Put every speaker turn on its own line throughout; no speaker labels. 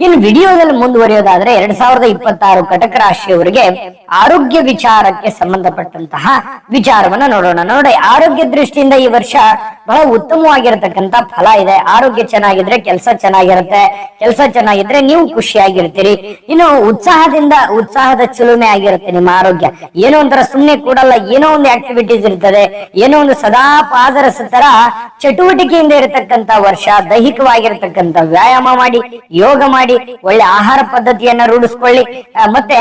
ಇನ್ನು ವಿಡಿಯೋದಲ್ಲಿ ಮುಂದುವರಿಯೋದಾದ್ರೆ ಎರಡ್ ಸಾವಿರದ ಇಪ್ಪತ್ತಾರು ಕಟಕ ರಾಶಿಯವರಿಗೆ ಆರೋಗ್ಯ ವಿಚಾರಕ್ಕೆ ಸಂಬಂಧಪಟ್ಟಂತಹ ವಿಚಾರವನ್ನ ನೋಡೋಣ. ನೋಡಿ, ಆರೋಗ್ಯ ದೃಷ್ಟಿಯಿಂದ ಈ ವರ್ಷ ಬಹಳ ಉತ್ತಮವಾಗಿರತಕ್ಕಂತ ಫಲ ಇದೆ. ಆರೋಗ್ಯ ಚೆನ್ನಾಗಿದ್ರೆ ಕೆಲಸ ಚೆನ್ನಾಗಿರುತ್ತೆ. ಕೆಲಸ ಚೆನ್ನಾಗಿದ್ರೆ ನೀವು ಖುಷಿಯಾಗಿರ್ತೀರಿ. ಇನ್ನು ಉತ್ಸಾಹದಿಂದ, ಉತ್ಸಾಹದ ಚುಲುಮೆ ಆಗಿರುತ್ತೆ ನಿಮ್ಮ ಆರೋಗ್ಯ. ಏನೋ ಒಂಥರ ಸುಮ್ನೆ ಕೂಡಲ್ಲ, ಏನೋ ಒಂದು ಆಕ್ಟಿವಿಟೀಸ್ ಇರ್ತದೆ. ಏನೋ ಒಂದು ಸದಾ ಪಾದರಸ ತರ ಚಟುವಟಿಕೆಯಿಂದ ಇರತಕ್ಕಂತ ವರ್ಷ ದೈಹಿಕವಾಗಿರತಕ್ಕಂತ ವ್ಯಾಯಾಮ ಮಾಡಿ, ಯೋಗ ಮಾಡಿ, ಒಳ್ಳೆ ಆಹಾರ ಪದ್ಧತಿಯನ್ನ ರೂಢಿಸ್ಕೊಳ್ಳಿ. ಮತ್ತೆ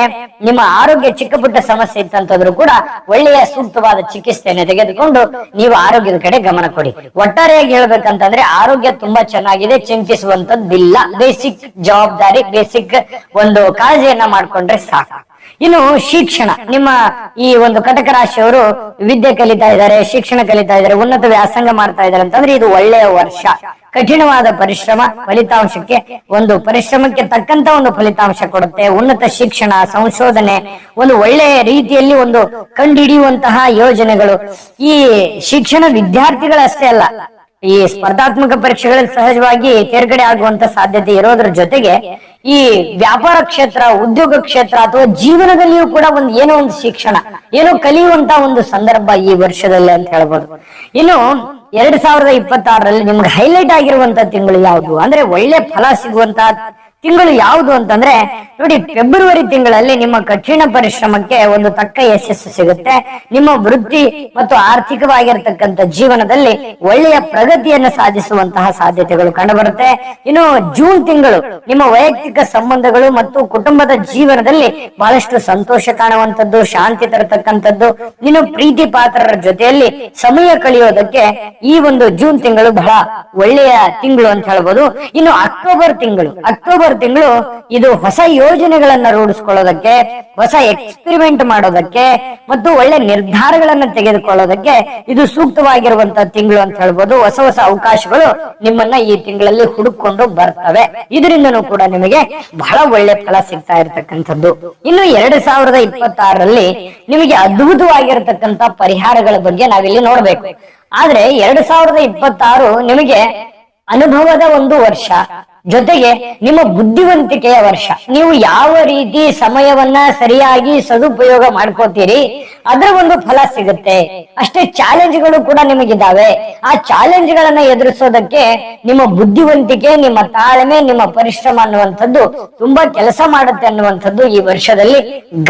ನಿಮ್ಮ ಆರೋಗ್ಯ ಚಿಕ್ಕ ಪುಟ್ಟ ಸಮಸ್ಯೆ ಇತ್ತಂತಂದ್ರೂ ಕೂಡ ಒಳ್ಳೆಯ ಸೂಕ್ತವಾದ ಚಿಕಿತ್ಸೆಯನ್ನು ತೆಗೆದುಕೊಂಡು ನೀವು ಆರೋಗ್ಯದ ಕಡೆ ಗಮನ ಕೊಡಿ. ಒಟ್ಟಾರೆಯಾಗಿ ಹೇಳ್ಬೇಕಂತಂದ್ರೆ ಆರೋಗ್ಯ ತುಂಬಾ ಚೆನ್ನಾಗಿದೆ ಚಿಂತಿಸುವಂತದ್ದಿಲ್ಲ. ಬೇಸಿಕ್ ಜವಾಬ್ದಾರಿ ಬೇಸಿಕ್ ಒಂದು ಕಾಳಜಿಯನ್ನ ಮಾಡ್ಕೊಂಡ್ರೆ ಸಾಕು. ಇನ್ನು ಶಿಕ್ಷಣ, ನಿಮ್ಮ ಈ ಒಂದು ಕಟಕ ರಾಶಿಯವರು ವಿದ್ಯೆ ಕಲಿತಾ ಇದ್ದಾರೆ, ಶಿಕ್ಷಣ ಕಲಿತಾ ಇದ್ದಾರೆ, ಉನ್ನತ ವ್ಯಾಸಂಗ ಮಾಡ್ತಾ ಇದ್ದಾರೆ ಅಂತಂದ್ರೆ ಇದು ಒಳ್ಳೆಯ ವರ್ಷ. ಕಠಿಣವಾದ ಪರಿಶ್ರಮ, ಫಲಿತಾಂಶಕ್ಕೆ ಒಂದು ಪರಿಶ್ರಮಕ್ಕೆ ತಕ್ಕಂತ ಒಂದು ಫಲಿತಾಂಶ ಕೊಡುತ್ತೆ. ಉನ್ನತ ಶಿಕ್ಷಣ, ಸಂಶೋಧನೆ, ಒಂದು ಒಳ್ಳೆಯ ರೀತಿಯಲ್ಲಿ ಒಂದು ಕಂಡುಹಿಡಿಯುವಂತಹ ಯೋಜನೆಗಳು. ಈ ಶಿಕ್ಷಣ ವಿದ್ಯಾರ್ಥಿಗಳಷ್ಟೇ ಅಲ್ಲ, ಈ ಸ್ಪರ್ಧಾತ್ಮಕ ಪರೀಕ್ಷೆಗಳಲ್ಲಿ ಸಹಜವಾಗಿ ತೇರ್ಗಡೆ ಆಗುವಂತ ಸಾಧ್ಯತೆ ಇರೋದ್ರ ಜೊತೆಗೆ ಈ ವ್ಯಾಪಾರ ಕ್ಷೇತ್ರ, ಉದ್ಯೋಗ ಕ್ಷೇತ್ರ ಅಥವಾ ಜೀವನದಲ್ಲಿಯೂ ಕೂಡ ಒಂದು ಏನೋ ಒಂದು ಶಿಕ್ಷಣ, ಏನೋ ಕಲಿಯುವಂತ ಒಂದು ಸಂದರ್ಭ ಈ ವರ್ಷದಲ್ಲಿ ಅಂತ ಹೇಳ್ಬೋದು. ಇನ್ನು ಎರಡ್ ಸಾವಿರದ ಇಪ್ಪತ್ತಾರರಲ್ಲಿ ನಿಮ್ಗೆ ಹೈಲೈಟ್ ಆಗಿರುವಂತ ತಿಂಗಳು ಯಾವುದು? ಅಂದ್ರೆ ಒಳ್ಳೆ ಫಲ ಸಿಗುವಂತ ತಿಂಗಳು ಯಾವುದು ಅಂತಂದ್ರೆ, ನೋಡಿ, ಫೆಬ್ರವರಿ ತಿಂಗಳಲ್ಲಿ ನಿಮ್ಮ ಕಠಿಣ ಪರಿಶ್ರಮಕ್ಕೆ ಒಂದು ತಕ್ಕ ಯಶಸ್ಸು ಸಿಗುತ್ತೆ. ನಿಮ್ಮ ವೃತ್ತಿ ಮತ್ತು ಆರ್ಥಿಕವಾಗಿರ್ತಕ್ಕಂಥ ಜೀವನದಲ್ಲಿ ಒಳ್ಳೆಯ ಪ್ರಗತಿಯನ್ನು ಸಾಧಿಸುವಂತಹ ಸಾಧ್ಯತೆಗಳು ಕಂಡುಬರುತ್ತೆ. ಇನ್ನು ಜೂನ್ ತಿಂಗಳು ನಿಮ್ಮ ವೈಯಕ್ತಿಕ ಸಂಬಂಧಗಳು ಮತ್ತು ಕುಟುಂಬದ ಜೀವನದಲ್ಲಿ ಬಹಳಷ್ಟು ಸಂತೋಷ ಕಾಣುವಂತದ್ದು ಶಾಂತಿ ತರತಕ್ಕಂಥದ್ದು. ಇನ್ನು ಪ್ರೀತಿ ಪಾತ್ರರ ಜೊತೆಯಲ್ಲಿ ಸಮಯ ಕಳೆಯೋದಕ್ಕೆ ಈ ಒಂದು ಜೂನ್ ತಿಂಗಳು ಬಹಳ ಒಳ್ಳೆಯ ತಿಂಗಳು ಅಂತ ಹೇಳ್ಬೋದು. ಇನ್ನು ಅಕ್ಟೋಬರ್ ತಿಂಗಳು, ಅಕ್ಟೋಬರ್ ತಿಂಗಳು ಇದು ಹೊಸ ಯೋಜನೆಗಳನ್ನ ರೂಢಿಸ್ಕೊಳ್ಳೋದಕ್ಕೆ, ಹೊಸ ಎಕ್ಸ್ಪಿರಿಮೆಂಟ್ ಮಾಡೋದಕ್ಕೆ ಮತ್ತು ಒಳ್ಳೆ ನಿರ್ಧಾರಗಳನ್ನ ತೆಗೆದುಕೊಳ್ಳೋದಕ್ಕೆ ಇದು ಸೂಕ್ತವಾಗಿರುವಂತ ತಿಂಗಳು ಅಂತ ಹೇಳ್ಬೋದು. ಹೊಸ ಹೊಸ ಅವಕಾಶಗಳು ನಿಮ್ಮನ್ನ ಈ ತಿಂಗಳಲ್ಲಿ ಹುಡುಕೊಂಡು ಬರ್ತವೆ. ಇದರಿಂದನೂ ಕೂಡ ನಿಮಗೆ ಬಹಳ ಒಳ್ಳೆ ಫಲ ಸಿಗ್ತಾ ಇರತಕ್ಕಂಥದ್ದು. ಇನ್ನು ಎರಡ್ ಸಾವಿರದ ಇಪ್ಪತ್ತಾರರಲ್ಲಿ ನಿಮಗೆ ಅದ್ಭುತವಾಗಿರತಕ್ಕಂತ ಪರಿಹಾರಗಳ ಬಗ್ಗೆ ನಾವಿಲ್ಲಿ ನೋಡ್ಬೇಕು. ಆದ್ರೆ ಎರಡ್ ಸಾವಿರದ ಇಪ್ಪತ್ತಾರು ನಿಮಗೆ ಅನುಭವದ ಒಂದು ವರ್ಷ. ಜೊತೆಗೆ ನಿಮ್ಮ ಬುದ್ಧಿವಂತಿಕೆಯ ವರ್ಷ. ನೀವು ಯಾವ ರೀತಿ ಸಮಯವನ್ನ ಸರಿಯಾಗಿ ಸದುಪಯೋಗ ಮಾಡ್ಕೋತೀರಿ ಅದರ ಒಂದು ಫಲ ಸಿಗುತ್ತೆ. ಅಷ್ಟೇ ಚಾಲೆಂಜ್ಗಳು ಕೂಡ ನಿಮಗಿದ್ದಾವೆ ಆ ಚಾಲೆಂಜ್ ಗಳನ್ನ ಎದುರಿಸೋದಕ್ಕೆ ನಿಮ್ಮ ಬುದ್ಧಿವಂತಿಕೆ, ನಿಮ್ಮ ತಾಳ್ಮೆ, ನಿಮ್ಮ ಪರಿಶ್ರಮ ಅನ್ನುವಂಥದ್ದು ತುಂಬಾ ಕೆಲಸ ಮಾಡುತ್ತೆ ಅನ್ನುವಂಥದ್ದು ಈ ವರ್ಷದಲ್ಲಿ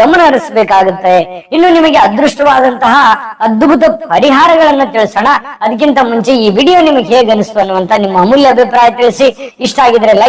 ಗಮನ ಹರಿಸಬೇಕಾಗುತ್ತೆ. ಇನ್ನು ನಿಮಗೆ ಅದೃಷ್ಟವಾದಂತಹ ಅದ್ಭುತ ಪರಿಹಾರಗಳನ್ನ ತಿಳಿಸೋಣ. ಅದಕ್ಕಿಂತ ಮುಂಚೆ ಈ ವಿಡಿಯೋ ನಿಮಗೆ ಹೇಗೆ ಅನಿಸ್ತು ಅನ್ನುವಂತ ನಿಮ್ಮ ಅಮೂಲ್ಯ ಅಭಿಪ್ರಾಯ ತಿಳಿಸಿ. ಇಷ್ಟ ಆಗಿದ್ರೆ ಲೈಕ್